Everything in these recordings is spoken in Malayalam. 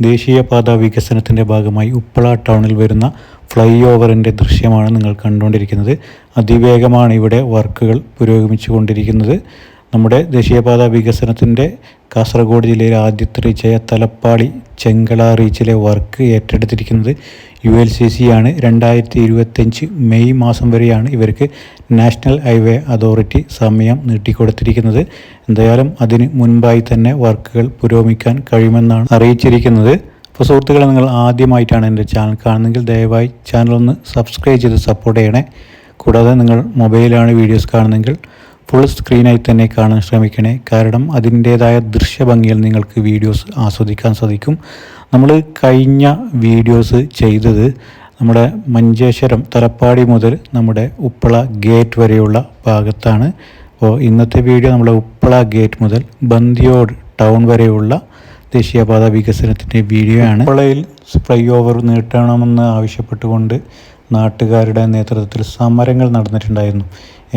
ദേശീയപാത വികസനത്തിന്റെ ഭാഗമായി ഉപ്പള ടൗണിൽ വരുന്ന ഫ്ലൈ ഓവറിന്റെ ദൃശ്യമാണ് നിങ്ങൾ കണ്ടുകൊണ്ടിരിക്കുന്നത്. അതിവേഗമാണ് ഇവിടെ വർക്കുകൾ പുരോഗമിച്ചു കൊണ്ടിരിക്കുന്നത് നമ്മുടെ ദേശീയപാത വികസനത്തിന്റെ കാസർഗോഡ് ജില്ലയിലെ ആദ്യത്തെ റീച്ചായ തലപ്പാടി ചെങ്കള റീച്ചിലെ വർക്ക് ഏറ്റെടുത്തിരിക്കുന്നത്. യു എൽ സി സി ആണ് രണ്ടായിരത്തി ഇരുപത്തഞ്ച് മെയ് മാസം വരെയാണ് ഇവർക്ക് നാഷണൽ ഹൈവേ അതോറിറ്റി സമയം നീട്ടിക്കൊടുത്തിരിക്കുന്നത്. എന്തായാലും അതിന് മുൻപായി തന്നെ വർക്കുകൾ പുരോഗമിക്കാൻ കഴിയുമെന്നാണ് അറിയിച്ചിരിക്കുന്നത്. അപ്പോൾ സുഹൃത്തുക്കളെ നിങ്ങൾ ആദ്യമായിട്ടാണ് എന്റെ ചാനൽ കാണുന്നതെങ്കിൽ ദയവായി ചാനൽ ഒന്ന് സബ്സ്ക്രൈബ് ചെയ്ത് സപ്പോർട്ട് ചെയ്യണേ. കൂടാതെ നിങ്ങൾ മൊബൈലാണ് വീഡിയോസ് കാണുന്നതെങ്കിൽ ഫുൾ സ്ക്രീനായി തന്നെ കാണാൻ ശ്രമിക്കണേ. കാരണം അതിന്റേതായ ദൃശ്യഭംഗിയിൽ നിങ്ങൾക്ക് വീഡിയോസ് ആസ്വദിക്കാൻ സാധിക്കും. നമ്മൾ കഴിഞ്ഞ വീഡിയോസ് ചെയ്തത് നമ്മുടെ മഞ്ചേശ്വരം തലപ്പാടി മുതൽ നമ്മുടെ ഉപ്പള ഗേറ്റ് വരെയുള്ള ഭാഗത്താണ്. അപ്പോൾ ഇന്നത്തെ വീഡിയോ നമ്മുടെ ഉപ്പള ഗേറ്റ് മുതൽ ബന്ദിയോട് ടൗൺ വരെയുള്ള ദേശീയപാത വികസനത്തിന്റെ വീഡിയോ ആണ്. ഉപ്പളയിൽ ഫ്ലൈ ഓവർ നീട്ടണമെന്ന് ആവശ്യപ്പെട്ടുകൊണ്ട് നാട്ടുകാരുടെ നേതൃത്വത്തിൽ സമരങ്ങൾ നടന്നിട്ടുണ്ടായിരുന്നു.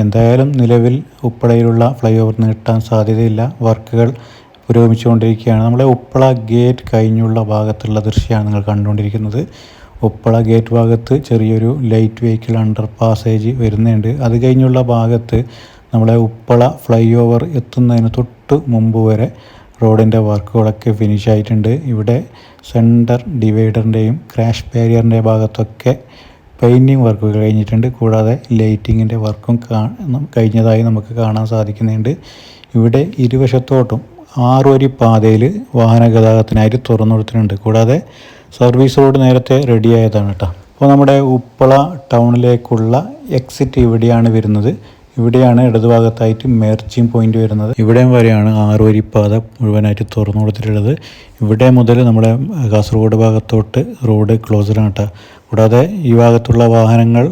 എന്തായാലും നിലവിൽ ഉപ്പളയിലുള്ള ഫ്ലൈ ഓവർ നീട്ടാൻ സാധ്യതയില്ല. വർക്കുകൾ പുരോഗമിച്ചുകൊണ്ടിരിക്കുകയാണ്. നമ്മുടെ ഉപ്പള ഗേറ്റ് കഴിഞ്ഞുള്ള ഭാഗത്തുള്ള ദൃശ്യമാണ് നിങ്ങൾ കണ്ടുകൊണ്ടിരിക്കുന്നത്. ഉപ്പള ഗേറ്റ് ഭാഗത്ത് ചെറിയൊരു ലൈറ്റ് വെഹിക്കിൾ അണ്ടർ പാസേജ് വരുന്നുണ്ട്. അത് കഴിഞ്ഞുള്ള ഭാഗത്ത് നമ്മളെ ഉപ്പള ഫ്ലൈ ഓവർ എത്തുന്നതിന് തൊട്ട് മുമ്പ് വരെ റോഡിന്റെ വർക്കുകളൊക്കെ ഫിനിഷ് ആയിട്ടുണ്ട്. ഇവിടെ സെന്റർ ഡിവൈഡറിന്റെയും ക്രാഷ് ബാരിയറിന്റെ ഭാഗത്തൊക്കെ പെയിന്റിങ് വർക്കുകൾ കഴിഞ്ഞിട്ടുണ്ട്. കൂടാതെ ലൈറ്റിങ്ങിന്റെ വർക്കും കഴിഞ്ഞതായി നമുക്ക് കാണാൻ സാധിക്കുന്നുണ്ട്. ഇവിടെ ഇരുവശത്തോട്ടും ആറ് വരി പാതയിൽ വാഹന ഗതാഗതത്തിനായിട്ട് തുറന്നു കൊടുത്തിട്ടുണ്ട് കൂടാതെ സർവീസ് റോഡ് നേരത്തെ റെഡിയായതാണ് കേട്ടോ അപ്പോൾ നമ്മുടെ ഉപ്പള ടൗണിലേക്കുള്ള എക്സിറ്റ് ഇവിടെയാണ് വരുന്നത്. ഇവിടെയാണ് ഇടതുഭാഗത്തായിട്ട് മെർച്ചിങ് പോയിന്റ് വരുന്നത്. ഇവിടെ വരെയാണ് ആറ് വരി പാത മുഴുവനായിട്ട് തുറന്നു കൊടുത്തിട്ടുള്ളത് ഇവിടെ മുതൽ നമ്മുടെ കാസർഗോഡ് ഭാഗത്തോട്ട് റോഡ് ക്ലോസറാണ് കേട്ടോ കൂടാതെ ഈ ഭാഗത്തുള്ള വാഹനങ്ങൾ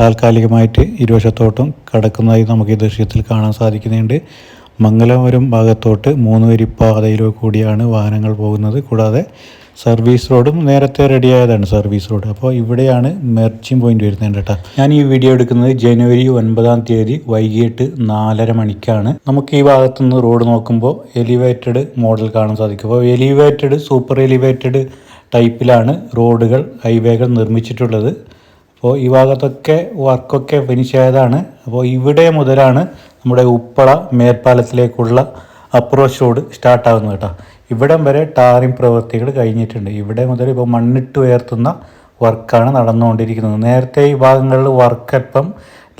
താൽക്കാലികമായിട്ട് ഇരുവശത്തോട്ടും കടക്കുന്നതായി നമുക്ക് ഈ ദൃശ്യത്തിൽ കാണാൻ സാധിക്കുന്നുണ്ട്. മംഗലപുരം ഭാഗത്തോട്ട് മൂന്ന് വരി പാതയിലോ കൂടിയാണ് വാഹനങ്ങൾ പോകുന്നത്. കൂടാതെ സർവീസ് റോഡും നേരത്തെ റെഡിയായതാണ് സർവീസ് റോഡ്. അപ്പോൾ ഇവിടെയാണ് മെർച്ചിങ് പോയിന്റ് വരുന്നത് കേട്ടോ. ഞാൻ ഈ വീഡിയോ എടുക്കുന്നത് ജനുവരി ഒൻപതാം തീയതി വൈകിട്ട് നാലര മണിക്കാണ്. നമുക്ക് ഈ ഭാഗത്തുനിന്ന് റോഡ് നോക്കുമ്പോൾ എലിവേറ്റഡ് മോഡൽ കാണാൻ സാധിക്കും. അപ്പോൾ എലിവേറ്റഡ് സൂപ്പർ എലിവേറ്റഡ് ടൈപ്പിലാണ് റോഡുകൾ ഹൈവേകൾ നിർമ്മിച്ചിട്ടുള്ളത്. അപ്പോൾ ഈ ഭാഗത്തൊക്കെ വർക്കൊക്കെ ഫിനിഷ് ആയതാണ്. അപ്പോൾ ഇവിടെ മുതലാണ് നമ്മുടെ ഉപ്പള മേൽപ്പാലത്തിലേക്കുള്ള അപ്രോച്ച് റോഡ് സ്റ്റാർട്ടാകുന്നത് കേട്ടോ. ഇവിടം വരെ ടാറിംഗ് പ്രവൃത്തികൾ കഴിഞ്ഞിട്ടുണ്ട്. ഇവിടെ മുതൽ ഇപ്പോൾ മണ്ണിട്ട് ഉയർത്തുന്ന വർക്കാണ് നടന്നുകൊണ്ടിരിക്കുന്നത്. നേരത്തെ ഈ ഭാഗങ്ങളിൽ വർക്ക് അല്പം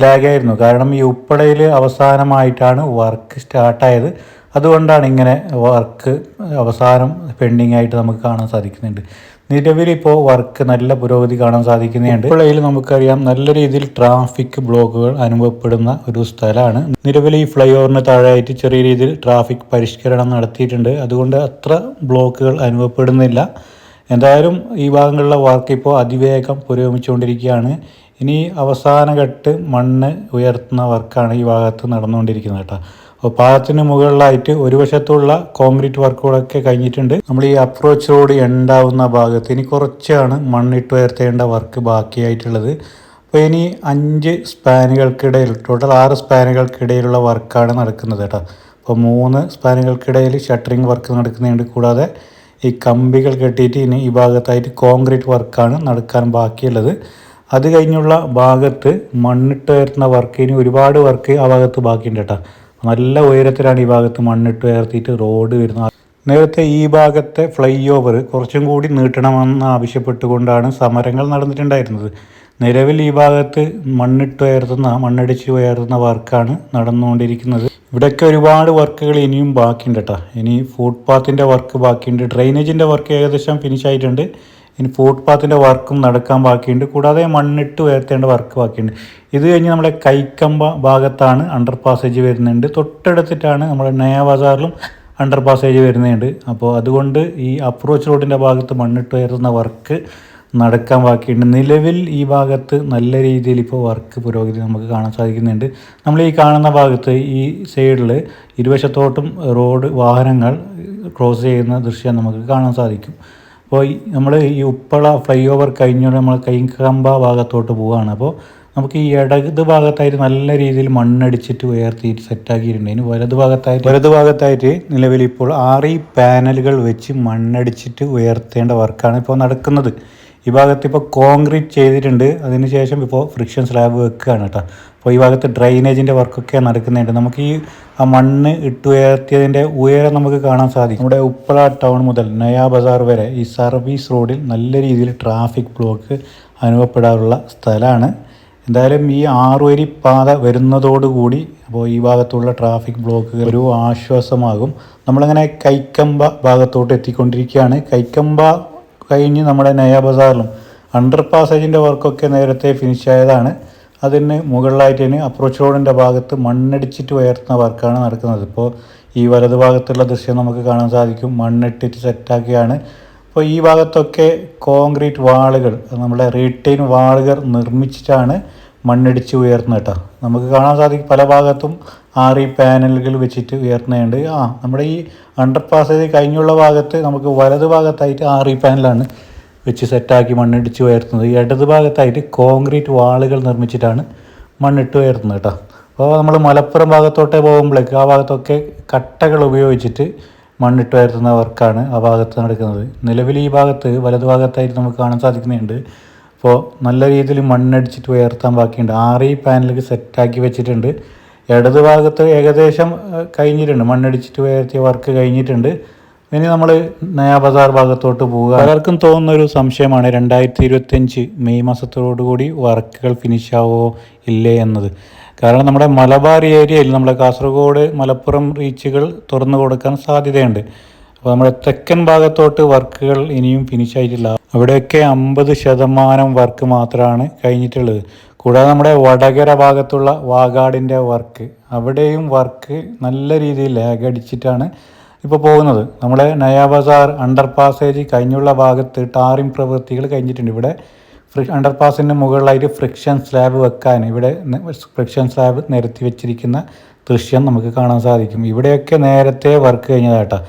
ലാഗായിരുന്നു കാരണം ഈ ഉപ്പളയിൽ അവസാനമായിട്ടാണ് വർക്ക് സ്റ്റാർട്ടായത് അതുകൊണ്ടാണ് ഇങ്ങനെ വർക്ക് അവസാനം പെൻഡിങ് ആയിട്ട് നമുക്ക് കാണാൻ സാധിക്കുന്നുണ്ട്. നിലവിൽ ഇപ്പോൾ വർക്ക് നല്ല പുരോഗതി കാണാൻ സാധിക്കുന്നുണ്ട്. ഉപ്പളയിൽ നമുക്കറിയാം നല്ല രീതിയിൽ ട്രാഫിക് ബ്ലോക്കുകൾ അനുഭവപ്പെടുന്ന ഒരു സ്ഥലമാണ്. നിലവിൽ ഈ ഫ്ലൈ ഓവറിന് താഴെയായിട്ട് ചെറിയ രീതിയിൽ ട്രാഫിക് പരിഷ്കരണം നടത്തിയിട്ടുണ്ട്. അതുകൊണ്ട് അത്ര ബ്ലോക്കുകൾ അനുഭവപ്പെടുന്നില്ല. എന്തായാലും ഈ ഭാഗങ്ങളിലെ വർക്ക് ഇപ്പോൾ അതിവേഗം പുരോഗമിച്ചുകൊണ്ടിരിക്കുകയാണ്. ഇനി അവസാന ഘട്ട് മണ്ണ് ഉയർത്തുന്ന വർക്കാണ് ഈ ഭാഗത്ത് നടന്നുകൊണ്ടിരിക്കുന്നത് കേട്ടോ. അപ്പോൾ പാലത്തിന് മുകളിലായിട്ട് ഒരു വശത്തുള്ള കോൺക്രീറ്റ് വർക്കുകളൊക്കെ കഴിഞ്ഞിട്ടുണ്ട്. നമ്മൾ ഈ അപ്രോച്ച് റോഡ് ഉണ്ടാവുന്ന ഭാഗത്ത് ഇനി കുറച്ചാണ് മണ്ണിട്ട് ഉയർത്തേണ്ട വർക്ക് ബാക്കിയായിട്ടുള്ളത്. അപ്പോൾ ഇനി അഞ്ച് സ്പാനുകൾക്കിടയിൽ ടോട്ടൽ ആറ് സ്പാനുകൾക്കിടയിലുള്ള വർക്കാണ് നടക്കുന്നത് കേട്ടോ. അപ്പോൾ മൂന്ന് സ്പാനുകൾക്കിടയിൽ ഷട്ടറിങ് വർക്ക് നടക്കുന്നുണ്ട്. കൂടാതെ ഈ കമ്പികൾ കെട്ടിയിട്ട് ഇനി ഈ ഭാഗത്തായിട്ട് കോൺക്രീറ്റ് വർക്കാണ് നടക്കാൻ ബാക്കിയുള്ളത്. അത് കഴിഞ്ഞുള്ള ഭാഗത്ത് മണ്ണിട്ട് വരുന്ന വർക്ക് ഇനി ഒരുപാട് വർക്ക് ആ ഭാഗത്ത് ബാക്കിയുണ്ട് കേട്ടോ. നല്ല ഉയരത്തിലാണ് ഈ ഭാഗത്ത് മണ്ണിട്ട് ഉയർത്തിയിട്ട് റോഡ് വരുന്നത്. നേരത്തെ ഈ ഭാഗത്തെ ഫ്ലൈ ഓവർ കുറച്ചും കൂടി നീട്ടണമെന്ന് ആവശ്യപ്പെട്ടുകൊണ്ടാണ് സമരങ്ങൾ നടന്നിട്ടുണ്ടായിരുന്നത്. നിലവിൽ ഈ ഭാഗത്ത് മണ്ണിട്ട് ഉയർത്തുന്ന മണ്ണടിച്ച് ഉയർത്തുന്ന വർക്കാണ് നടന്നുകൊണ്ടിരിക്കുന്നത്. ഇവിടെയൊക്കെ ഒരുപാട് വർക്കുകൾ ഇനിയും ബാക്കിയുണ്ട് കേട്ടോ. ഇനി ഫുട്പാത്തിന്റെ വർക്ക് ബാക്കിയുണ്ട്. ഡ്രെയിനേജിന്റെ വർക്ക് ഏകദേശം ഫിനിഷ് ആയിട്ടുണ്ട്. ഇനി ഫുട്പാത്തിന്റെ വർക്കും നടക്കാൻ ബാക്കിയുണ്ട്. കൂടാതെ മണ്ണിട്ട് ഉയർത്തേണ്ട വർക്ക് ബാക്കിയുണ്ട്. ഇത് കഴിഞ്ഞ് നമ്മുടെ കൈക്കമ്പ ഭാഗത്താണ് അണ്ടർ പാസേജ് വരുന്നുണ്ട്. തൊട്ടടുത്തിട്ടാണ് നമ്മുടെ നയ ബസാറിലും അണ്ടർ പാസേജ് വരുന്നുണ്ട്. അപ്പോൾ അതുകൊണ്ട് ഈ അപ്രോച്ച് റോഡിന്റെ ഭാഗത്ത് മണ്ണിട്ട് ഉയർത്തുന്ന വർക്ക് നടക്കാൻ ബാക്കിയുണ്ട്. നിലവിൽ ഈ ഭാഗത്ത് നല്ല രീതിയിൽ ഇപ്പോൾ വർക്ക് പുരോഗതി നമുക്ക് കാണാൻ സാധിക്കുന്നുണ്ട്. നമ്മൾ ഈ കാണുന്ന ഭാഗത്ത് ഈ സൈഡിൽ ഇരുവശത്തോട്ടും റോഡ് വാഹനങ്ങൾ ക്രോസ് ചെയ്യുന്ന ദൃശ്യം നമുക്ക് കാണാൻ സാധിക്കും. അപ്പോൾ നമ്മൾ ഈ ഉപ്പള ഫ്ലൈ ഓവർ കഴിഞ്ഞുകൊണ്ട് നമ്മൾ കൈകമ്പ ഭാഗത്തോട്ട് പോവുകയാണ് അപ്പോൾ നമുക്ക് ഈ ഇടത് ഭാഗത്തായിട്ട് നല്ല രീതിയിൽ മണ്ണടിച്ചിട്ട് ഉയർത്തിയിട്ട് സെറ്റാക്കിയിട്ടുണ്ട് ഇനി വലത് ഭാഗത്തായിട്ട് വലത് ഭാഗത്തായിട്ട് നിലവിൽ ഇപ്പോൾ ആറ് പാനലുകൾ വെച്ച് മണ്ണടിച്ചിട്ട് ഉയർത്തേണ്ട വർക്കാണ് ഇപ്പോൾ നടക്കുന്നത്. ഈ ഭാഗത്ത് ഇപ്പോൾ കോൺക്രീറ്റ് ചെയ്തിട്ടുണ്ട്. അതിനുശേഷം ഇപ്പോൾ ഫ്രിക്ഷൻ സ്ലാബ് വെക്കുകയാണ് കേട്ടോ. അപ്പോൾ ഈ ഭാഗത്ത് ഡ്രൈനേജിന്റെ വർക്കൊക്കെ നടക്കുന്നുണ്ട്. നമുക്ക് ഈ ആ മണ്ണ് ഇട്ടുയർത്തിയതിന്റെ ഉയരം നമുക്ക് കാണാൻ സാധിക്കും. നമ്മുടെ ഉപ്പള ടൗൺ മുതൽ നയാ ബസാർ വരെ ഈ സർവീസ് റോഡിൽ നല്ല രീതിയിൽ ട്രാഫിക് ബ്ലോക്ക് അനുഭവപ്പെടാറുള്ള സ്ഥലമാണ്. എന്തായാലും ഈ ആറുവരി പാത വരുന്നതോടുകൂടി അപ്പോൾ ഈ ഭാഗത്തുള്ള ട്രാഫിക് ബ്ലോക്ക് ഒരു ആശ്വാസമാകും. നമ്മളങ്ങനെ കൈക്കമ്പ ഭാഗത്തോട്ട് എത്തിക്കൊണ്ടിരിക്കുകയാണ്. കൈക്കമ്പ കഴിഞ്ഞ് നമ്മുടെ നയാ ബസാറിലും അണ്ടർ പാസേജിന്റെ വർക്കൊക്കെ നേരത്തെ ഫിനിഷ് ആയതാണ്. അതിന് മുകളിലായിട്ട് തന്നെ അപ്രോച്ച് റോഡിന്റെ ഭാഗത്ത് മണ്ണടിച്ചിട്ട് ഉയർത്തുന്ന വർക്കാണ് നടക്കുന്നത്. ഇപ്പോൾ ഈ വലത് ഭാഗത്തുള്ള ദൃശ്യം നമുക്ക് കാണാൻ സാധിക്കും. മണ്ണിട്ടിട്ട് സെറ്റാക്കിയാണ് അപ്പോൾ ഈ ഭാഗത്തൊക്കെ കോൺക്രീറ്റ് വാളുകൾ നമ്മുടെ റീറ്റെയിൻ വാളുകൾ നിർമ്മിച്ചിട്ടാണ് മണ്ണിടിച്ച് ഉയർത്തുന്നത് കേട്ടോ. നമുക്ക് കാണാൻ സാധിക്കും പല ഭാഗത്തും ആറ് പാനലുകൾ വെച്ചിട്ട് ഉയർത്തുന്നുണ്ട് ആ നമ്മുടെ ഈ അണ്ടർ പാസ് ചെയ്ത് കഴിഞ്ഞുള്ള ഭാഗത്ത് നമുക്ക് വലത് ഭാഗത്തായിട്ട് ആറ് പാനലാണ് വെച്ച് സെറ്റാക്കി മണ്ണിടിച്ച് ഉയർത്തുന്നത്. ഇടത് ഭാഗത്തായിട്ട് കോൺക്രീറ്റ് വാളുകൾ നിർമ്മിച്ചിട്ടാണ് മണ്ണിട്ട് ഉയർത്തുന്നത് കേട്ടോ. അപ്പോൾ നമ്മൾ മലപ്പുറം ഭാഗത്തോട്ടേ പോകുമ്പോഴേക്ക് ആ ഭാഗത്തൊക്കെ കട്ടകൾ ഉപയോഗിച്ചിട്ട് മണ്ണിട്ട് ഉയർത്തുന്ന വർക്കാണ് ആ ഭാഗത്ത് നടക്കുന്നത്. നിലവിൽ ഈ ഭാഗത്ത് വലത് ഭാഗത്തായിട്ട് നമുക്ക് കാണാൻ സാധിക്കുന്നുണ്ട് അപ്പോൾ നല്ല രീതിയിൽ മണ്ണടിച്ചിട്ട് ഉയർത്താൻ ബാക്കിയുണ്ട്. ആറ് ഈ പാനലിലേക്ക് സെറ്റാക്കി വെച്ചിട്ടുണ്ട്. ഇടത് ഭാഗത്ത് ഏകദേശം കഴിഞ്ഞിട്ടുണ്ട്. മണ്ണടിച്ചിട്ട് ഉയർത്തിയ വർക്ക് കഴിഞ്ഞിട്ടുണ്ട്. ഇനി നമ്മൾ നയാ ബസാർ ഭാഗത്തോട്ട് പോവുക. പലർക്കും തോന്നുന്ന ഒരു സംശയമാണ് രണ്ടായിരത്തി ഇരുപത്തഞ്ച് മെയ് മാസത്തോടുകൂടി വർക്കുകൾ ഫിനിഷ് ആവോ ഇല്ലേ എന്നത്. കാരണം നമ്മുടെ മലബാർ ഏരിയയിൽ നമ്മുടെ കാസർഗോഡ് മലപ്പുറം റീച്ചുകൾ തുറന്നു കൊടുക്കാൻ സാധ്യതയുണ്ട്. അപ്പോൾ നമ്മുടെ തെക്കൻ ഭാഗത്തോട്ട് വർക്കുകൾ ഇനിയും ഫിനിഷ് ആയിട്ടില്ല. അവിടെയൊക്കെ അമ്പത് ശതമാനം വർക്ക് മാത്രമാണ് കഴിഞ്ഞിട്ടുള്ളത്. കൂടാതെ നമ്മുടെ വടകര ഭാഗത്തുള്ള വാഗാടിന്റെ വർക്ക്. അവിടെയും വർക്ക് നല്ല രീതിയിൽ ലാഗ് അടിച്ചിട്ടാണ് ഇപ്പോൾ പോകുന്നത്. നമ്മുടെ നയാബസാർ അണ്ടർ പാസേജ് കഴിഞ്ഞുള്ള ഭാഗത്ത് ടാറിംഗ് പ്രവൃത്തികൾ കഴിഞ്ഞിട്ടുണ്ട്. ഇവിടെ ഫ്രി അണ്ടർ പാസിന് മുകളിലായിട്ട് ഫ്രിക്ഷൻ സ്ലാബ് വെക്കാൻ ഇവിടെ ഫ്രിക്ഷൻ സ്ലാബ് നിരത്തി വെച്ചിരിക്കുന്ന ദൃശ്യം നമുക്ക് കാണാൻ സാധിക്കും. ഇവിടെയൊക്കെ നേരത്തെ വർക്ക് കഴിഞ്ഞതാട്ടാ.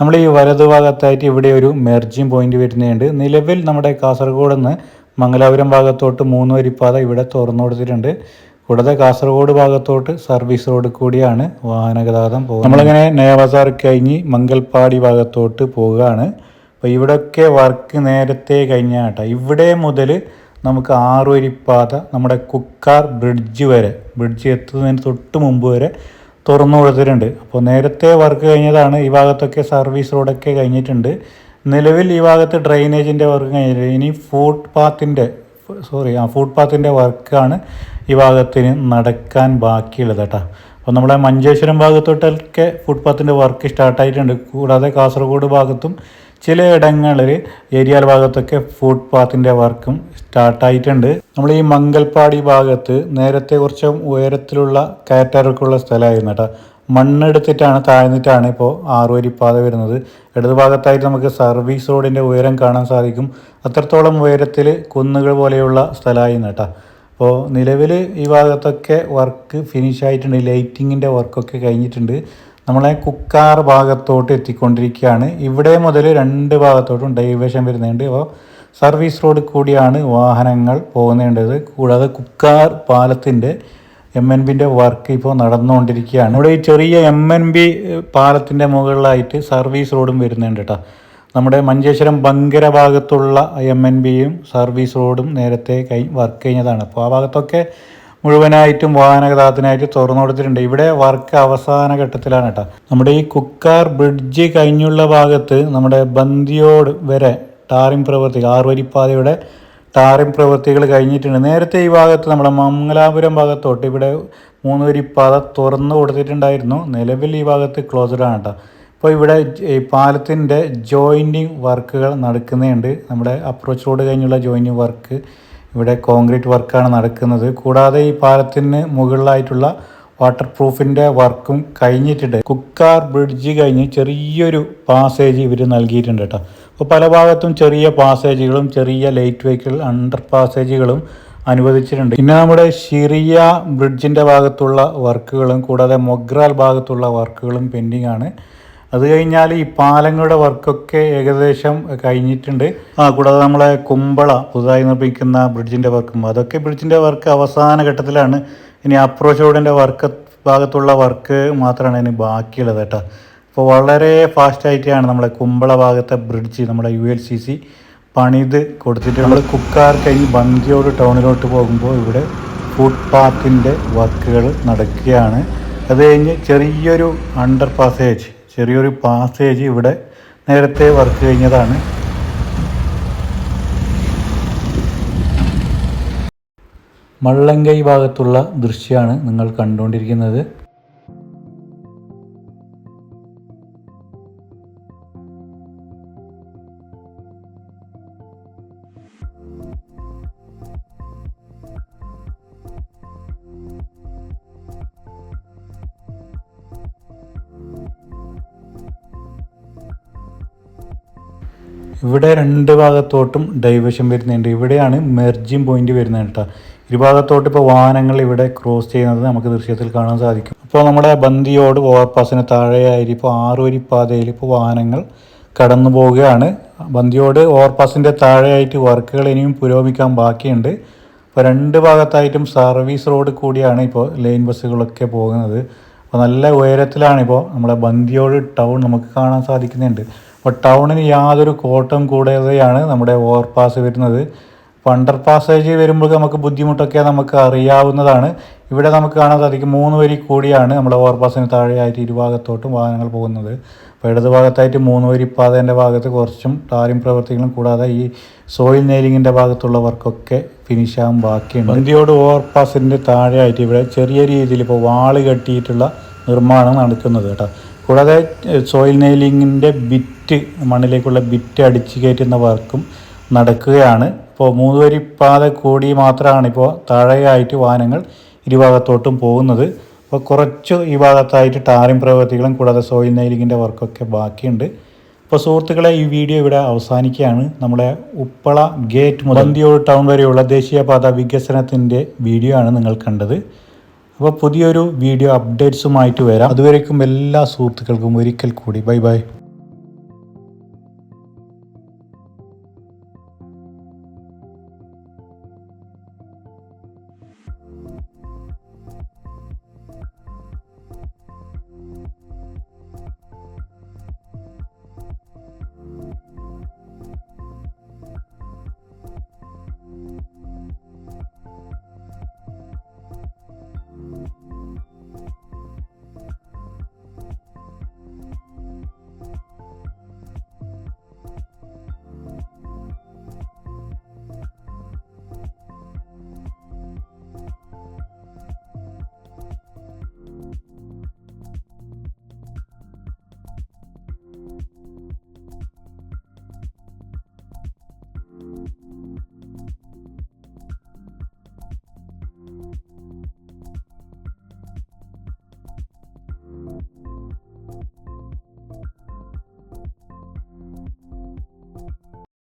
നമ്മൾ ഈ വലതു ഭാഗത്തായിട്ട് ഇവിടെ ഒരു മെർജിങ് പോയിന്റ് വരുന്നുണ്ട് നിലവിൽ നമ്മുടെ കാസർഗോഡ് നിന്ന് മംഗലാപുരം ഭാഗത്തോട്ട് മൂന്ന് വരിപ്പാത ഇവിടെ തുറന്നു കൊടുത്തിട്ടുണ്ട്. കൂടാതെ കാസർഗോഡ് ഭാഗത്തോട്ട് സർവീസ് റോഡ് കൂടിയാണ് വാഹന ഗതാഗതം പോകുന്നത്. നമ്മളിങ്ങനെ നയബസാർ കഴിഞ്ഞ് മംഗൽപാടി ഭാഗത്തോട്ട് പോവുകയാണ്. അപ്പോൾ ഇവിടെയൊക്കെ വർക്ക് നേരത്തെ കഴിഞ്ഞാട്ട. ഇവിടെ മുതൽ നമുക്ക് ആറുവരിപ്പാത നമ്മുടെ കുക്കാർ ബ്രിഡ്ജ് വരെ ബ്രിഡ്ജ് എത്തുന്നതിന് തൊട്ട് മുമ്പ് വരെ തുറന്നു കൊടുത്തിട്ടുണ്ട് അപ്പോൾ നേരത്തെ വർക്ക് കഴിഞ്ഞതാണ് ഈ ഭാഗത്തൊക്കെ സർവീസ് റോഡൊക്കെ കഴിഞ്ഞിട്ടുണ്ട്. നിലവിൽ ഈ ഭാഗത്ത് ഡ്രെയിനേജിന്റെ വർക്ക് കഴിഞ്ഞിട്ടുണ്ട്. ഇനി ഫുട് പാത്തിന്റെ സോറി ആ ഫുട് പാത്തിന്റെ വർക്കാണ് ഈ ഭാഗത്തിന് നടക്കാൻ ബാക്കിയുള്ളത് കേട്ടോ. അപ്പോൾ നമ്മുടെ മഞ്ചേശ്വരം ഭാഗത്തോട്ടൊക്കെ ഫുട്പാത്തിന്റെ വർക്ക് സ്റ്റാർട്ടായിട്ടുണ്ട് കൂടാതെ കാസർഗോഡ് ഭാഗത്തും ചിലയിടങ്ങളിൽ ഏരിയൽ ഭാഗത്തൊക്കെ ഫുട്പാത്തിന്റെ വർക്കും സ്റ്റാർട്ടായിട്ടുണ്ട്. നമ്മൾ ഈ മംഗൽപ്പാടി ഭാഗത്ത് നേരത്തെ കുറച്ച് ഉയരത്തിലുള്ള കയറ്റാറൊക്കെയുള്ള സ്ഥലമായിരുന്നു കേട്ടോ. മണ്ണെടുത്തിട്ടാണ് താഴ്ന്നിട്ടാണ് ഇപ്പോൾ ആറുവരിപ്പാത വരുന്നത്. ഇടത് ഭാഗത്തായിട്ട് നമുക്ക് സർവീസ് റോഡിന്റെ ഉയരം കാണാൻ സാധിക്കും. അത്രത്തോളം ഉയരത്തിൽ കുന്നുകൾ പോലെയുള്ള സ്ഥലമായിരുന്നു കേട്ടോ. അപ്പോൾ നിലവിൽ ഈ ഭാഗത്തൊക്കെ വർക്ക് ഫിനിഷ് ആയിട്ടുണ്ട്. ലൈറ്റിങ്ങിന്റെ വർക്കൊക്കെ കഴിഞ്ഞിട്ടുണ്ട്. നമ്മളെ കുക്കാർ ഭാഗത്തോട്ട് എത്തിക്കൊണ്ടിരിക്കുകയാണ്. ഇവിടെ മുതൽ രണ്ട് ഭാഗത്തോട്ടും ഡൈവേഷൻ വരുന്നുണ്ട്. അപ്പോൾ സർവീസ് റോഡ് കൂടിയാണ് വാഹനങ്ങൾ പോകുന്നേണ്ടത്. കൂടാതെ കുക്കാർ പാലത്തിന്റെ എം എൻ ബിന്റെ വർക്ക് ഇപ്പോൾ നടന്നുകൊണ്ടിരിക്കുകയാണ്. ഇവിടെ ഈ ചെറിയ എം എൻ ബി പാലത്തിന്റെ മുകളിലായിട്ട് സർവീസ് റോഡും വരുന്നുണ്ട് കേട്ടോ. നമ്മുടെ മഞ്ചേശ്വരം ബങ്കര ഭാഗത്തുള്ള എം എൻ ബിയും സർവീസ് റോഡും നേരത്തെ കൈ വർക്ക് കഴിഞ്ഞതാണ്. അപ്പോൾ ആ ഭാഗത്തൊക്കെ മുഴുവനായിട്ടും വാഹനഗതാഗതത്തിനായിട്ട് തുറന്നു കൊടുത്തിട്ടുണ്ട്. ഇവിടെ വർക്ക് അവസാന ഘട്ടത്തിലാണ് കേട്ടോ നമ്മുടെ ഈ കുക്കാർ ബ്രിഡ്ജ് കഴിഞ്ഞുള്ള ഭാഗത്ത് നമ്മുടെ ബന്ദിയോട് വരെ ടാറിംഗ് പ്രവൃത്തികൾ ആറുവരിപ്പാതയുടെ ടാറിംഗ് പ്രവൃത്തികൾ കഴിഞ്ഞിട്ടുണ്ട്. നേരത്തെ ഈ ഭാഗത്ത് നമ്മുടെ മംഗലാപുരം ഭാഗത്തോട്ട് ഇവിടെ മൂന്ന് വരിപ്പാത തുറന്നു കൊടുത്തിട്ടുണ്ടായിരുന്നു. നിലവിൽ ഈ ഭാഗത്ത് ക്ലോസ്ഡ് ആണ് കേട്ടോ ഇപ്പോൾ ഇവിടെ ഈ പാലത്തിന്റെ ജോയിന്റിങ് വർക്കുകൾ നടക്കുന്നുണ്ട്. നമ്മുടെ അപ്രോച്ച് റോഡ് കഴിഞ്ഞുള്ള ജോയിന്റിങ് വർക്ക് ഇവിടെ കോൺക്രീറ്റ് വർക്കാണ് നടക്കുന്നത്. കൂടാതെ ഈ പാലത്തിന് മുകളിലായിട്ടുള്ള വാട്ടർ പ്രൂഫിന്റെ വർക്കും കഴിഞ്ഞിട്ടുണ്ട്. കുക്കാർ ബ്രിഡ്ജ് കഴിഞ്ഞ് ചെറിയൊരു പാസേജ് ഇവർ നൽകിയിട്ടുണ്ട് കേട്ടോ. അപ്പോൾ പല ഭാഗത്തും ചെറിയ പാസേജുകളും ചെറിയ ലൈറ്റ് വെഹിക്കിൾ അണ്ടർ പാസേജുകളും അനുവദിച്ചിട്ടുണ്ട്. പിന്നെ നമ്മുടെ ഷിറിയ ബ്രിഡ്ജിന്റെ ഭാഗത്തുള്ള വർക്കുകളും കൂടാതെ മൊഗ്രാൽ ഭാഗത്തുള്ള വർക്കുകളും പെൻഡിങ് ആണ്. അത് കഴിഞ്ഞാൽ ഈ പാലങ്ങളുടെ വർക്കൊക്കെ ഏകദേശം കഴിഞ്ഞിട്ടുണ്ട്. ആ കൂടാതെ നമ്മളെ കുമ്പള പുതുതായി നിർമ്മിക്കുന്ന ബ്രിഡ്ജിന്റെ വർക്കും. അതൊക്കെ ബ്രിഡ്ജിന്റെ വർക്ക് അവസാന ഘട്ടത്തിലാണ്. ഇനി അപ്രോച്ച് റോഡിന്റെ വർക്ക് ഭാഗത്തുള്ള വർക്ക് മാത്രമാണ് ഇനി ബാക്കിയുള്ളത് കേട്ടോ. അപ്പോൾ വളരെ ഫാസ്റ്റായിട്ടാണ് നമ്മളെ കുമ്പള ഭാഗത്തെ ബ്രിഡ്ജ് നമ്മുടെ യു എൽ സി സി പണിത് കൊടുത്തിട്ട് നമ്മൾ കുക്കാർ കഴിഞ്ഞ് ബന്ദിയോട് ടൗണിലോട്ട് പോകുമ്പോൾ ഇവിടെ ഫുട്പാത്തിന്റെ വർക്കുകൾ നടക്കുകയാണ്. അത് കഴിഞ്ഞ് ചെറിയൊരു അണ്ടർ പാസേജ് ചെറിയൊരു പാസേജ് ഇവിടെ നേരത്തെ വർക്ക് കഴിഞ്ഞതാണ്. മള്ളങ്കൈ ഭാഗത്തുള്ള ദൃശ്യമാണ് നിങ്ങൾ കണ്ടുകൊണ്ടിരിക്കുന്നത്. ഇവിടെ രണ്ട് ഭാഗത്തോട്ടും ഡൈവേഷൻ വരുന്നുണ്ട്. ഇവിടെയാണ് മെർജിങ് പോയിന്റ് വരുന്നത് കേട്ടോ. ഇരുഭാഗത്തോട്ട് ഇപ്പോൾ വാഹനങ്ങൾ ഇവിടെ ക്രോസ് ചെയ്യുന്നത് നമുക്ക് ദൃശ്യത്തിൽ കാണാൻ സാധിക്കും. അപ്പോൾ നമ്മുടെ ബന്ദിയോട് ഓവർപാസിന് താഴെയായി ഇപ്പോൾ ആറുവരി പാതയിൽ ഇപ്പോൾ വാഹനങ്ങൾ കടന്നു പോവുകയാണ്. ബന്ദിയോട് ഓവർപാസിന്റെ താഴെയായിട്ട് വർക്കുകൾ ഇനിയും പുരോഗമിക്കാൻ ബാക്കിയുണ്ട്. അപ്പോൾ രണ്ട് ഭാഗത്തായിട്ടും സർവീസ് റോഡ് കൂടിയാണ് ഇപ്പോൾ ലൈൻ ബസ്സുകളൊക്കെ പോകുന്നത്. അപ്പോൾ നല്ല ഉയരത്തിലാണ് ഇപ്പോൾ നമ്മുടെ ബന്ദിയോട് ടൗൺ നമുക്ക് കാണാൻ സാധിക്കുന്നുണ്ട്. അപ്പോൾ ടൗണിന് യാതൊരു കോട്ടം കൂടാതെയാണ് നമ്മുടെ ഓവർപാസ് വരുന്നത്. അണ്ടർ പാസേജ് വരുമ്പോൾ നമുക്ക് ബുദ്ധിമുട്ടൊക്കെ നമുക്ക് അറിയാവുന്നതാണ്. ഇവിടെ നമുക്ക് കാണാൻ സാധിക്കും മൂന്ന് വരി കൂടിയാണ് നമ്മുടെ ഓവർപാസിന് താഴെയായിട്ട് ഇരുഭാഗത്തോട്ടും വാഹനങ്ങൾ പോകുന്നത്. അപ്പോൾ ഇടത് ഭാഗത്തായിട്ട് മൂന്ന് വരി പാതേന്റെ ഭാഗത്ത് കുറച്ചും ടാറിംഗ് പ്രവർത്തികളും കൂടാതെ ഈ സോയിൽ നെയിലിങ്ങിന്റെ ഭാഗത്തുള്ള വർക്കൊക്കെ ഫിനിഷ് ആകാൻ ബാക്കിയുണ്ട്. ഇന്ത്യയോട് ഓവർപാസിന്റെ താഴെയായിട്ട് ഇവിടെ ചെറിയ രീതിയിൽ ഇപ്പോൾ വാൾ കെട്ടിയിട്ടുള്ള നിർമ്മാണം നടക്കുന്നത് കേട്ടോ. കൂടാതെ സോയിൽ നെയിലിങ്ങിന്റെ ബിറ്റ് മണ്ണിലേക്കുള്ള ബിറ്റ് അടിച്ചു കയറ്റുന്ന വർക്കും നടക്കുകയാണ്. ഇപ്പോൾ മൂന്ന് വരി പാത കൂടി മാത്രമാണ് ഇപ്പോൾ താഴെയായിട്ട് വാഹനങ്ങൾ ഇരുഭാഗത്തോട്ടും പോകുന്നത്. അപ്പോൾ കുറച്ച് ഈ ഭാഗത്തായിട്ട് ടാറിംഗ് പ്രവൃത്തികളും കൂടാതെ സോയിൽ നെയിലിങ്ങിന്റെ വർക്കൊക്കെ ബാക്കിയുണ്ട്. അപ്പോൾ സുഹൃത്തുക്കളെ ഈ വീഡിയോ ഇവിടെ അവസാനിക്കുകയാണ്. നമ്മുടെ ഉപ്പള ഗേറ്റ് മുതന്തിയോട് ടൗൺ വരെയുള്ള ദേശീയപാത വികസനത്തിന്റെ വീഡിയോ ആണ് നിങ്ങൾ കണ്ടത്. അപ്പോൾ പുതിയൊരു വീഡിയോ അപ്ഡേറ്റ്സുമായിട്ട് വരാം. അതുവരേക്കും എല്ലാ സുഹൃത്തുക്കൾക്കും ഒരിക്കൽ കൂടി. Bye bye.